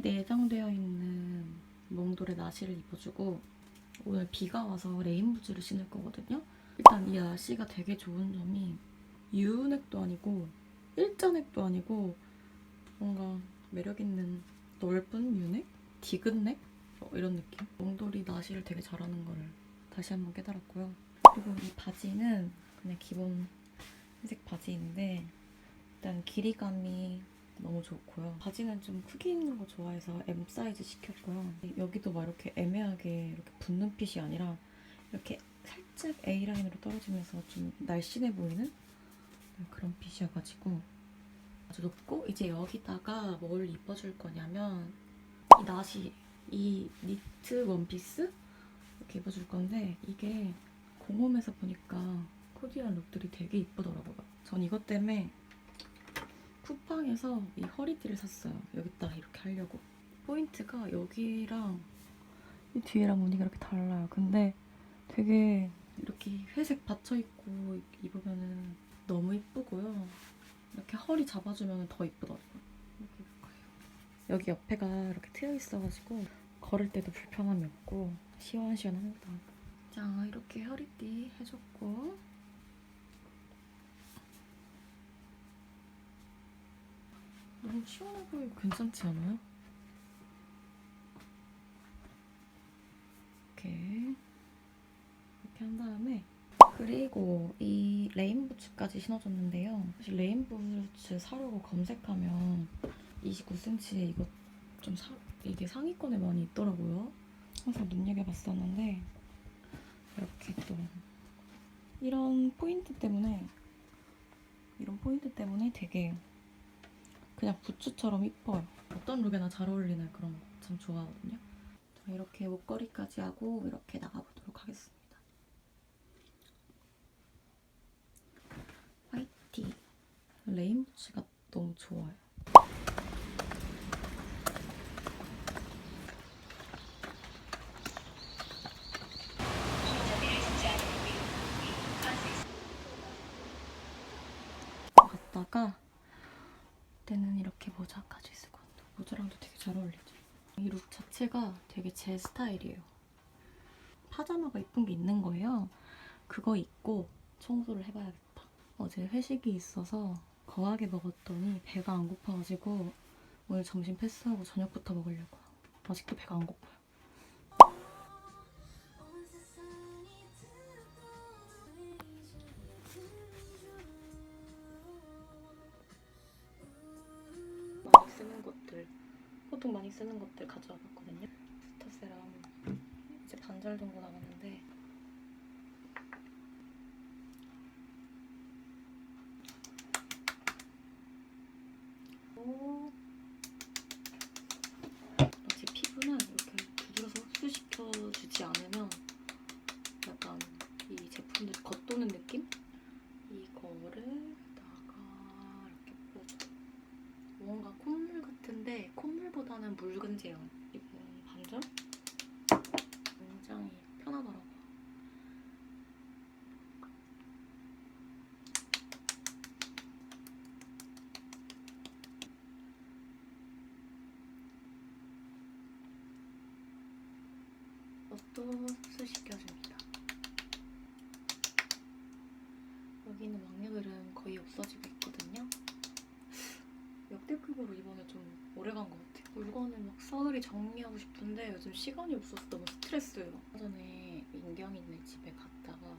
내장되어 있는 몽돌의 나시를 입어주고 오늘 비가 와서 레인부츠를 신을 거거든요. 일단 이 나시가 되게 좋은 점이 U넥도 아니고 일자넥도 아니고 뭔가 매력 있는 넓은 U넥? 디귿넥? 어, 이런 느낌? 몽돌이 나시를 되게 잘하는 걸 다시 한번 깨달았고요. 그리고 이 바지는 그냥 기본 흰색 바지인데 일단 길이감이 너무 좋고요. 바지는 좀 크기 있는 거 좋아해서 M 사이즈 시켰고요. 여기도 막 이렇게 애매하게 이렇게 붙는 핏이 아니라 이렇게 살짝 A 라인으로 떨어지면서 좀 날씬해 보이는 그런 핏이어가지고 아주 높고 이제 여기다가 뭘 입어줄 거냐면 이 나시 이 니트 원피스 이렇게 입어줄 건데 이게 공홈에서 보니까 코디한 룩들이 되게 이쁘더라고요. 전 이것 때문에 쿠팡에서 이 허리띠를 샀어요. 여기다가 이렇게 하려고. 포인트가 여기랑 이 뒤에랑 무늬가 이렇게 달라요. 근데 되게 이렇게 회색 받쳐있고 입으면은 너무 이쁘고요. 이렇게 허리 잡아주면 더 이쁘더라고요. 이렇게 입을까요? 여기 옆에가 이렇게 트여 있어가지고 걸을 때도 불편함이 없고 시원시원합니다. 자 이렇게 허리띠 해줬고 너무 시원해 보이고 괜찮지 않아요? 이렇게 이렇게 한 다음에 그리고 이 레인부츠까지 신어줬는데요. 사실 레인부츠 사려고 검색하면 29cm에 이거 좀 사, 이게 상위권에 많이 있더라고요. 그래서 눈여겨봤었는데 이렇게 또 이런 포인트 때문에 이런 포인트 때문에 되게 그냥 부츠처럼 이뻐요. 어떤 룩에나 잘 어울리는 그런 거 참 좋아하거든요. 자, 이렇게 목걸이까지 하고 이렇게 나가보도록 하겠습니다. 화이티 레인 부츠가 너무 좋아요. 갔다가 때는 이렇게 모자까지 쓰고 왔다. 모자랑도 되게 잘 어울리죠. 이 룩 자체가 되게 제 스타일이에요. 파자마가 이쁜 게 있는 거예요. 그거 입고 청소를 해봐야겠다. 어제 회식이 있어서 거하게 먹었더니 배가 안 고파가지고 오늘 점심 패스하고 저녁부터 먹으려고요. 아직도 배가 안 고파요. 쓰는 것들 보통 많이 쓰는 것들 가져와 봤거든요 부타세럼 반절 정도 남았는데 오. 제 피부는 이렇게 두드려서 흡수시켜 주지 않으면 약간 이 제품들이 겉도는 느낌? 이거를 다가 이렇게 뿌려줘 뭔가 콧물 같은데 콧물보다는 묽은 제형 이번 반절 굉장히 편하더라고요. 옷도 흡수시켜줍니다. 여기는 막내들은 거의 없어지고 있거든요. 역대급으로 이번에 좀 오래 간 것 같아요. 물건을 막 서늘히 정리하고 싶은데 요즘 시간이 없어서 너무 스트레스예요. 전에 민경이네 집에 갔다가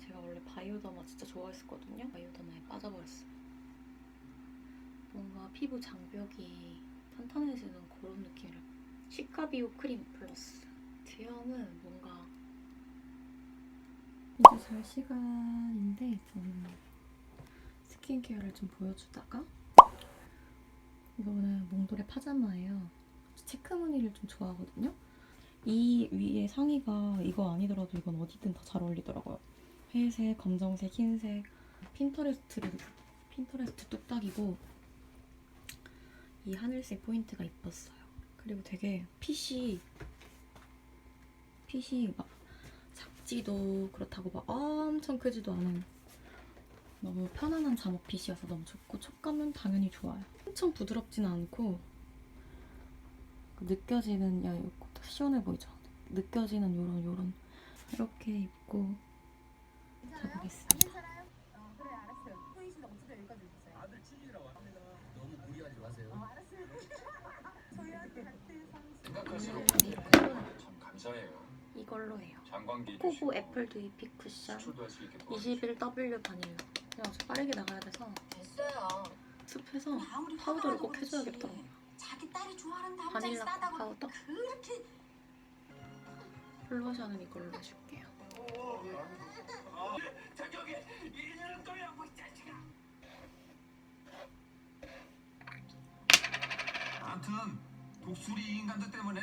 제가 원래 바이오더마 진짜 좋아했었거든요. 바이오더마에 빠져버렸어요. 뭔가 피부 장벽이 탄탄해지는 그런 느낌이라 시카비오 크림 플러스 제형은 뭔가 이제 잘 시간인데 저는 스킨케어를 좀 보여주다가 이거는 몽돌의 파자마예요. 체크 무늬를 좀 좋아하거든요. 이 위에 상의가 이거 아니더라도 이건 어디든 다 잘 어울리더라고요. 회색, 검정색, 흰색 핀터레스트를 핀터레스트 뚝딱이고 이 하늘색 포인트가 이뻤어요. 그리고 되게 핏이 핏이 막 작지도 그렇다고 막 엄청 크지도 않은 너무 편안한 잠옷 핏이어서 너무 좋고 촉감은 당연히 좋아요. 엄청 부드럽진 않고 그 느껴지는 야 이거 딱 시원해 보이죠? 느껴지는 요런 요런 이렇게 입고 가보겠습니다. 어, 그래 알았어요. 아들 합니다. 너무 무리하지 마세요. 어, 알았어요. 저희한테 같은 선수. 생각할수록 참 감사해요. 이걸로 해요. 주시고 애플 두이픽 쿠션 수출도 할수 있게 도와주시고 21W 바닐. 그냥 저 빠르게 나가야 돼서 됐어요. 습해서 아무리 파우더를 꼭 해줘야겠더라고요. 그렇지. 자기 딸이 좋아하는 남자를 바닐라 파우더 그렇게 블러셔는 이걸로 해줄게요. 자식아. 아무튼 독수리 인간들 때문에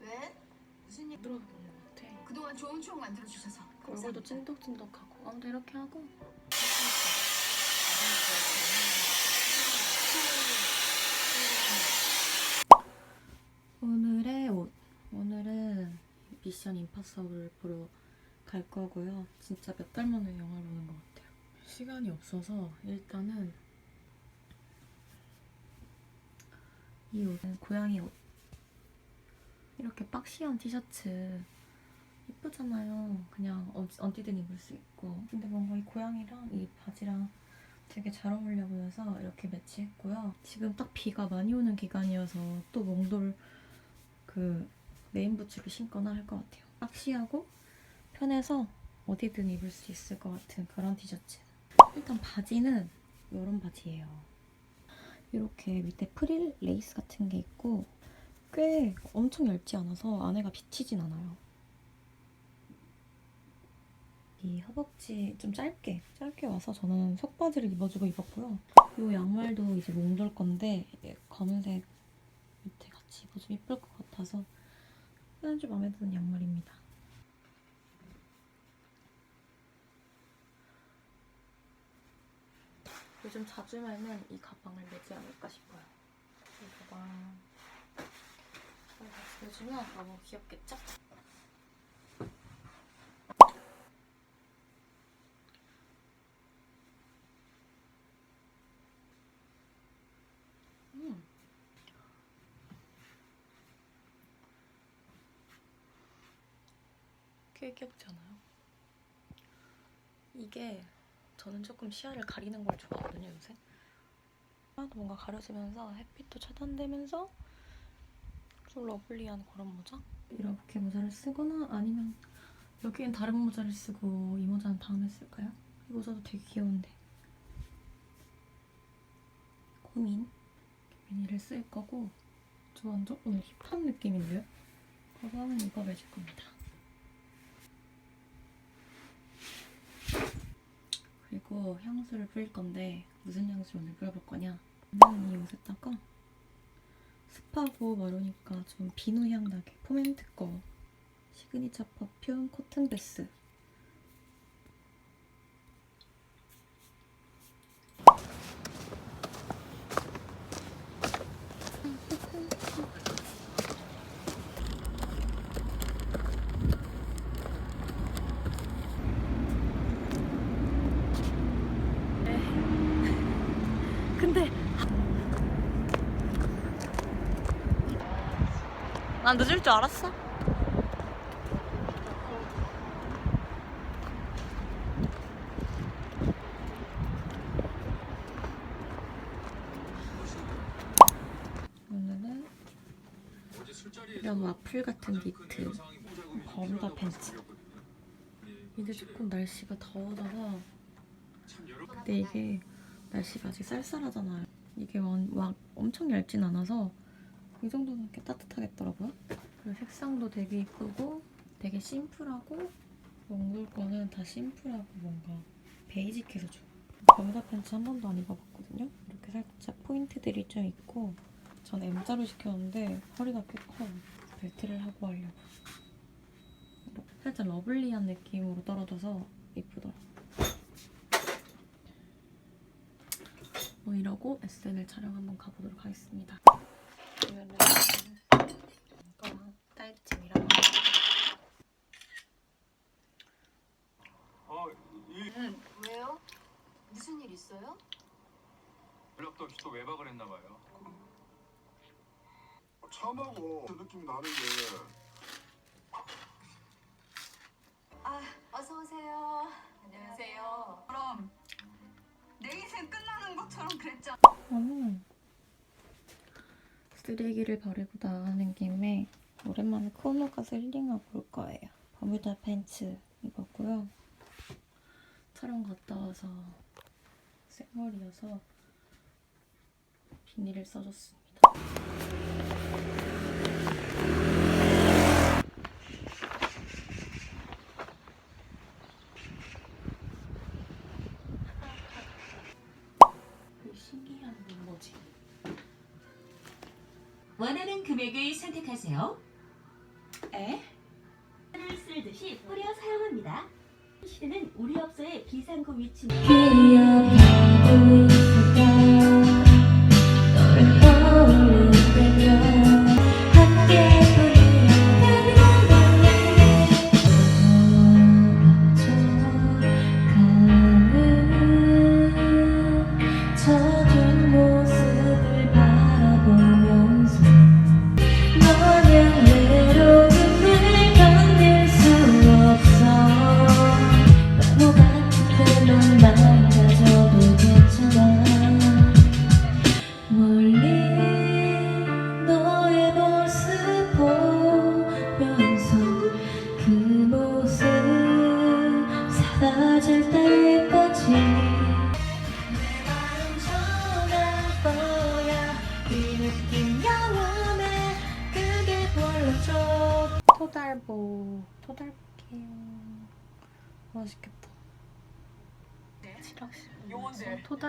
왜? 무슨 일? 것 같아. 그동안 좋은 추억 만들어 주셔서 얼굴도 찐득찐득하고 아무튼 이렇게 하고. 오늘의 옷. 오늘은 미션 임파서블 보러 갈 거고요. 진짜 몇 달 만에 영화를 보는 것 같아요. 시간이 없어서 일단은 이 옷은 고양이 옷 이렇게 박시한 티셔츠 이쁘잖아요. 그냥 어- 언제든 입을 수 있고. 근데 뭔가 이 고양이랑 이 바지랑 되게 잘 어울려 보여서 이렇게 매치했고요. 지금 딱 비가 많이 오는 기간이어서 또 몽돌 그 메인 부츠를 신거나 할 것 같아요. 박시하고 편해서 어디든 입을 수 있을 것 같은 그런 티셔츠. 일단 바지는 이런 바지예요. 이렇게 밑에 프릴 레이스 같은 게 있고 꽤 엄청 얇지 않아서 안에가 비치진 않아요. 이 허벅지 좀 짧게 짧게 와서 저는 속바지를 입어주고 입었고요. 이 양말도 이제 몽돌 건데 검은색 밑에 같이 입어주면 이쁠 것 같아서 아주 마음에 드는 양말입니다. 요즘 자주 말면 이 가방을 매지 않을까 싶어요. 이 가방 매주면 너무 귀엽겠죠? 음. 꽤 귀엽지 않아요? 이게 저는 조금 시야를 가리는 걸 좋아하거든요 요새 뭔가 가려지면서 햇빛도 차단되면서 좀 러블리한 그런 모자? 이렇게 모자를 쓰거나 아니면 여기엔 다른 모자를 쓰고 이 모자는 다음에 쓸까요? 이 모자도 되게 귀여운데 고민 미니를 쓸 거고 저 완전 오늘 힙한 느낌인데요? 가방은 이거 매줄 겁니다. 그리고 향수를 뿌릴 건데 무슨 향수를 오늘 뿌려볼 거냐? 오늘은 이 옷에다가 습하고 마르니까 좀 비누 향 나게. 포멘트 거. 시그니처 퍼퓸 코튼 베스. 근데 난 늦을 줄 알았어. 오늘은 이런 와플 같은 니트 필요하다고 팬츠. 이제. 조금 날씨가 더워져서 근데 이게 날씨가 아직 쌀쌀하잖아요. 이게 막, 막 엄청 얇진 않아서 이 정도는 꽤 따뜻하겠더라고요. 그리고 색상도 되게 이쁘고 되게 심플하고 몽골 거는 다 심플하고 뭔가 베이직해서 좋아. 검사 팬츠 한 번도 안 입어봤거든요. 이렇게 살짝 포인트들이 좀 있고 전 M자로 시켰는데 허리가 꽤 커요. 벨트를 하고 하려고. 이렇게 살짝 러블리한 느낌으로 떨어져서 이쁘더라고요. 뭐 이러고 SNL 촬영 한번 가보도록 하겠습니다. 오늘은 이거랑 딸찜이랑 어, 이 왜요? 무슨 일 있어요? 연락도 없이 또 외박을 했나 봐요. 처음하고 그 느낌 나는 게 아, 어서 오세요. 안녕하세요. 그럼 내 인생 끝나는 것처럼 그랬잖아. 저는 쓰레기를 버리고 나가는 김에 오랜만에 코너 가서 힐링하고 올 거예요. 버뮤다 팬츠 입었고요. 촬영 갔다 와서 생머리여서 비닐을 써줬습니다. 금액을 선택하세요. 에? 를 쓸듯이 뿌려 사용합니다. 시대는 우리 업소의 비상구 위치.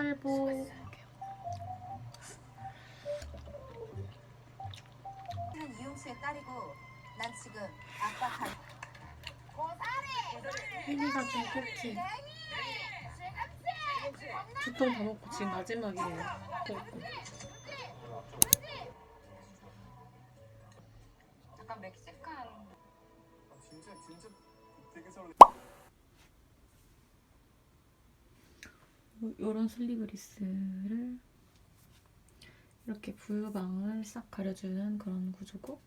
토달보 는 이용수의 딸이고 난 지금 아빠 갈. 혜미가 준 쿠키 두통다 먹고 지금 마지막이에요 먹고. 멕시칸. 진 이런 슬리브리스를 이렇게 부유방을 싹 가려주는 그런 구조고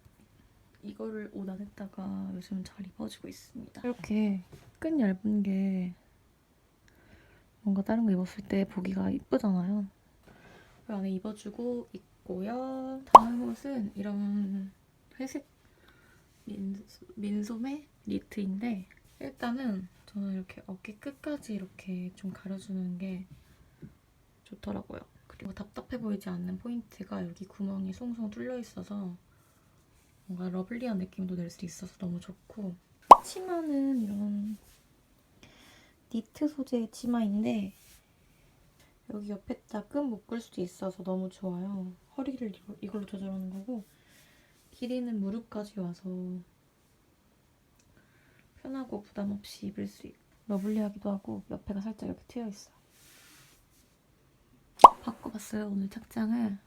이거를 옷 안에다가 요즘 잘 입어주고 있습니다. 이렇게 끈 얇은 게 뭔가 다른 거 입었을 때 보기가 이쁘잖아요. 이 안에 입어주고 있고요. 다음 옷은 이런 회색 민, 민소매 니트인데 일단은 저는 이렇게 어깨 끝까지 이렇게 좀 가려주는 게 좋더라고요. 그리고 답답해 보이지 않는 포인트가 여기 구멍이 송송 뚫려 있어서 뭔가 러블리한 느낌도 낼 수 있어서 너무 좋고 치마는 이런 니트 소재의 치마인데 여기 옆에다 끈 묶을 수도 있어서 너무 좋아요. 허리를 이걸로 조절하는 거고 길이는 무릎까지 와서 편하고 부담 없이 입을 수 있고 러블리하기도 하고 옆에가 살짝 이렇게 트여 있어요. 바꿔봤어요 오늘 착장을.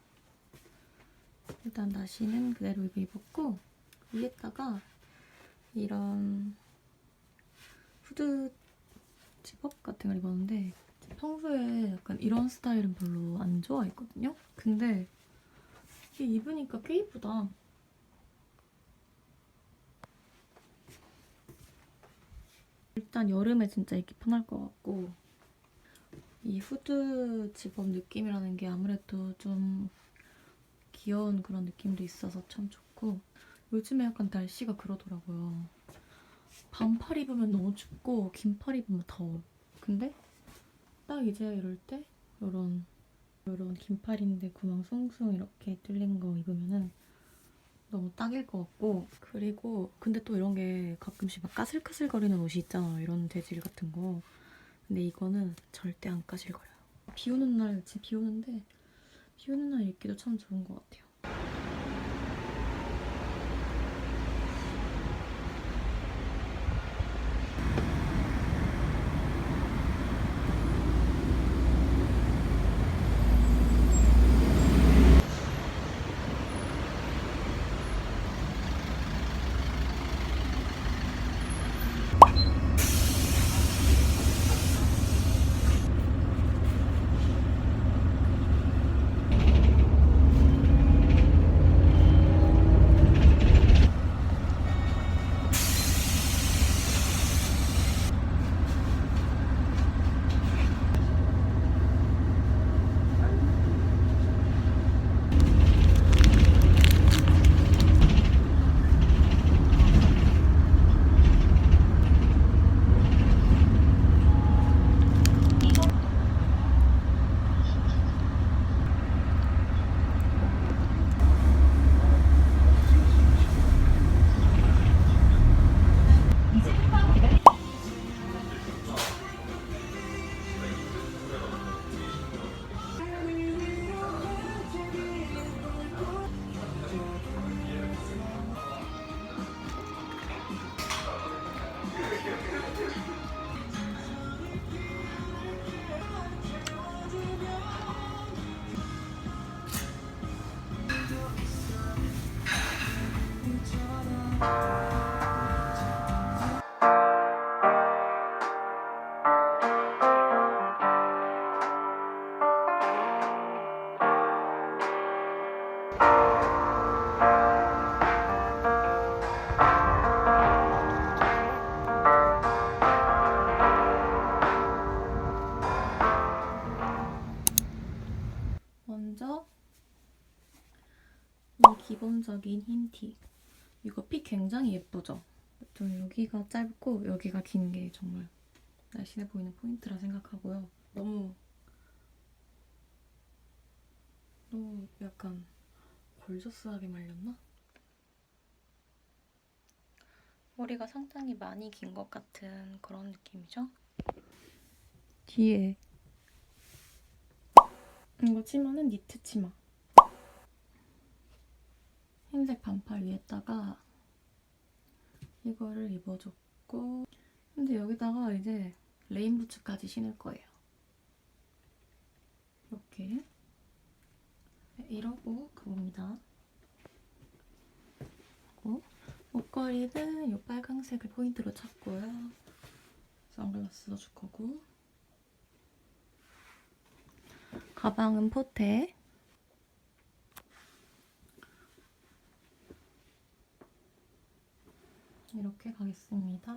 일단 나시는 그대로 이거 입었고 위에다가 이런 후드 집업 같은 걸 입었는데 평소에 약간 이런 스타일은 별로 안 좋아했거든요. 근데 이게 입으니까 꽤 이쁘다. 일단 여름에 진짜 입기 편할 것 같고 이 후드 집업 느낌이라는 게 아무래도 좀 귀여운 그런 느낌도 있어서 참 좋고 요즘에 약간 날씨가 그러더라고요. 반팔 입으면 너무 춥고 긴팔 입으면 더워. 근데 딱 이제 이럴 때 이런 이런 긴팔인데 구멍 숭숭 이렇게 뚫린 거 입으면은 너무 딱일 것 같고. 그리고 근데 또 이런 게 가끔씩 막 까슬까슬거리는 옷이 있잖아. 이런 재질 같은 거. 근데 이거는 절대 안 까실거려요. 비 오는 날 지금 비 오는데 비 오는 날 입기도 참 좋은 것 같아요 이 기본적인 흰 티 이거 핏 굉장히 예쁘죠? 좀 여기가 짧고 여기가 긴 게 정말 날씬해 보이는 포인트라 생각하고요. 너무 너무 약간 골저스하게 말렸나? 머리가 상당히 많이 긴 것 같은 그런 느낌이죠? 뒤에 이거 치마는 니트 치마. 흰색 반팔 위에다가 이거를 입어줬고 근데 여기다가 이제 레인 부츠까지 신을 거예요. 이렇게 네, 이러고 가봅니다. 그리고 목걸이는 이 빨강색을 포인트로 찾고요. 선글라스 써줄 거고 가방은 포테 이렇게 가겠습니다.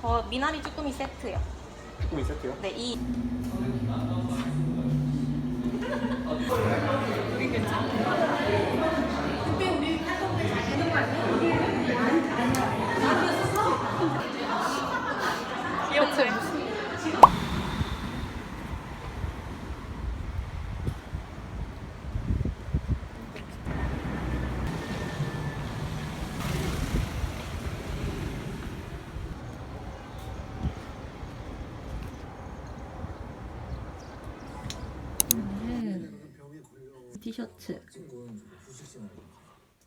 저 미나리 쭈꾸미 세트요. 쭈꾸미 세트요? 네, 이 귀엽죠? 오늘은 티셔츠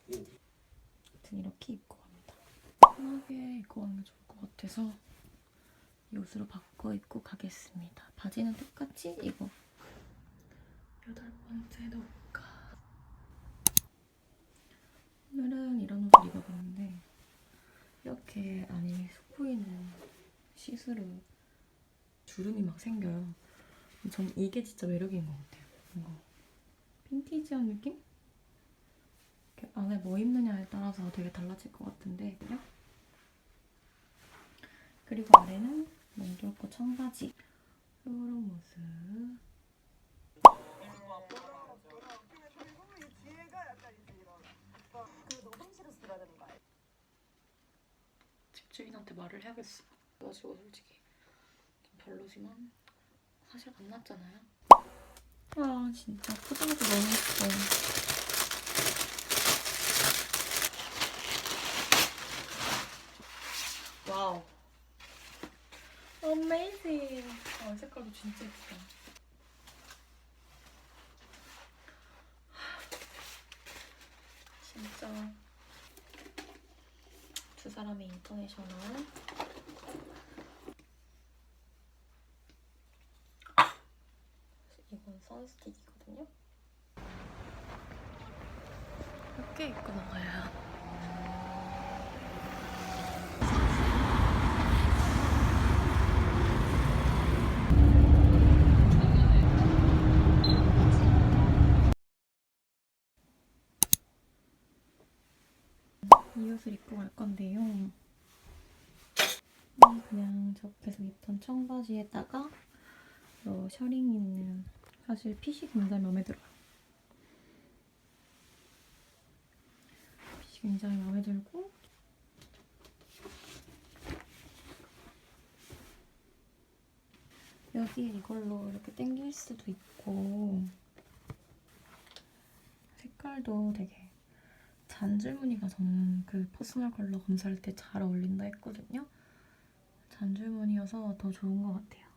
아무튼 이렇게 입고 갑니다. 편하게 입고 가는 게 좋을 것 같아서 이 옷으로 바꿔 입고 가겠습니다. 바지는 똑같이 이거 여덟 번째 녹가 오늘은 이런 옷을 입어봤는데 이렇게 안에 속 보이는 시스루 주름이 막 생겨요. 전 이게 진짜 매력인 것 같아요. 뭔가 빈티지한 느낌? 이렇게 안에 뭐 입느냐에 따라서 되게 달라질 것 같은데 그냥 그리고 아래는 몽돌코 청바지 이런 모습? 집주인한테 말을 해야겠어 그래가지고 솔직히 좀 별로지만 사실 안 났잖아요 아 진짜. 포장도 너무 예뻐. 와우. 어메이징 아, 이 색깔도 진짜 예쁘다. 진짜. 두 사람의 인터내셔널 이건 선스틱이거든요 이렇게 입고 나가요 이 옷을 입고 갈 건데요. 이 그냥 저 계속 입던 청바지에다가 요 셔링 있는 사실 핏이 굉장히 마음에 들어요. 핏이 굉장히 마음에 들고 여기에 이걸로 이렇게 당길 수도 있고 색깔도 되게 잔줄무늬가 저는 그 퍼스널 컬러 검사할 때 잘 어울린다 했거든요. 단줄무늬여서 더 좋은 것 같아요.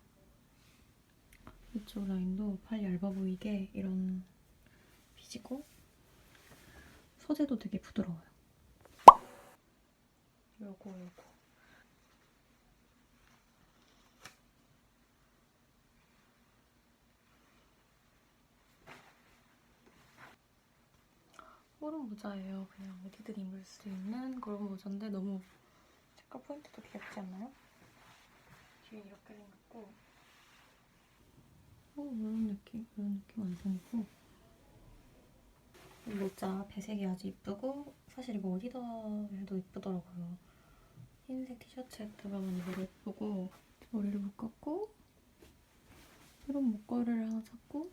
이쪽 라인도 팔 얇아 보이게 이런 핏이고 소재도 되게 부드러워요. 요거 요거 호름 모자예요. 그냥 어디든 입을 수 있는 그런 모자인데 너무 색깔 포인트도 귀엽지 않나요? 뒤에 이렇게 생겼고 어, 이런 느낌? 이런 느낌 완성이고 이 모자 배색이 아주 이쁘고 사실 이거 어디다 해도 이쁘더라고요. 흰색 티셔츠에다가 많이 입어도 예쁘고 머리를 묶었고 이런 목걸이를 하나 샀고